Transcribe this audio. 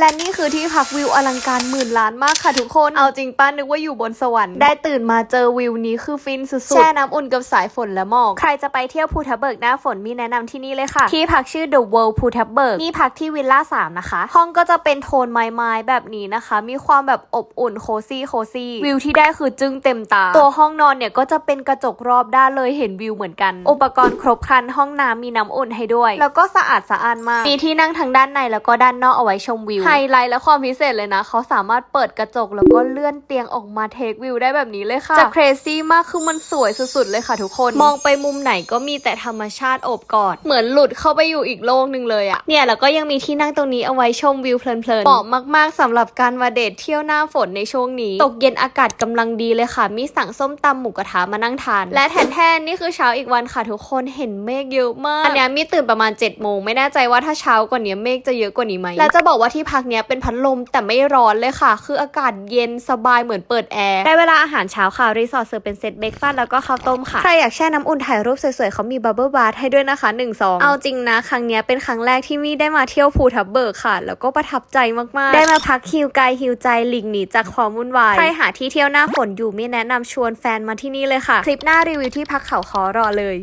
และนี่คือที่พักวิวอลังการหมื่นล้านมากค่ะทุกคน เอาจริงป้านึกว่าอยู่บนสวรรค์ ได้ตื่นมาเจอวิวนี้คือฟินสุดๆ แช่น้ำอุ่นกับสายฝนและหมอก ใครจะไปเที่ยวภูทับเบิกหน้าฝนมีแนะนำที่นี่เลยค่ะ ที่พักชื่อ The World ภูทับเบิก นี่พักที่วิลล่า3นะคะ ห้องก็จะเป็นโทนไม้ๆแบบนี้นะคะ มีความแบบอบอุ่นโคซี่โคซี่วิวที่ได้คือจึ้งเต็มตา ตัวห้องนอนเนี่ยก็จะเป็นกระจกรอบด้านเลยเห็นวิวเหมือนกัน อุปกรณ์ครบครันห้องน้ำมีน้ำอุ่นให้ด้วย แล้วก็สะอาดสะอ้านมาก มีที่นั่งทั้งด้านในแล้วก็ด้านนอกเอาไว้ชมวิวไฮไลท์และความพิเศษเลยนะ เขาสามารถเปิดกระจกแล้วก็เลื่อนเตียงออกมาเทควิวได้แบบนี้เลยค่ะจะ crazy มากคือมันสวยสุดๆเลยค่ะทุกคน มองไปมุมไหนก็มีแต่ธรรมชาติโอบกอด เหมือนหลุดเข้าไปอยู่อีกโลกหนึ่งเลยอะเนี่ยแล้วก็ยังมีที่นั่งตรงนี้เอาไว้ชมวิวเพลินๆเหมาะมาก ๆสำหรับการมาเดทเที่ยวหน้าฝนในช่วงนี้ ตกเย็นอากาศกำลังดีเลยค่ะ มีสั่งส้มตำหมูกระทะมานั่งทาน และแทนแทนนี่คือเช้าอีกวันค่ะทุกคนเห็นเมฆเยอะมากอันเนี้ยมีตื่นประมาณ7จ็ดโมงไม่แน่ใจว่าถ้าเช้ากว่านี้เมฆจะเยอะกว่านี้ไหมและจะบอกว่าที่พักเนี้ยเป็นพัดลมแต่ไม่ร้อนเลยค่ะ คืออากาศเย็นสบายเหมือนเปิดแอร์ได้เวลาอาหารเช้าค่ะ รีสอร์ทเสิร์ฟเป็นเซตเบรกฟาสต์แล้วก็ข้าวต้มค่ะ ใครอยากแช่น้ำอุ่นถ่ายรูปสวยๆเขามีบับเบิลบาร์ให้ด้วยนะคะ1นึ่งซองเอาจริงนะ ครั้งเนี้ยเป็นครั้งแรกที่มี่ได้มาเที่ยวภูทับเบิกค่ะ แล้วก็ประทับใจมากๆ ได้มาพักฮิวกายฮิวใจหลีกหนีจากความวุ่นวาย ใครหาที่เที่ยวหน้าฝนอยู่มี่แนะนำชวนแฟนมาที่นี่เลยค่ะ คลิปหน้ารีวิวที่พักเขาคอรอเลย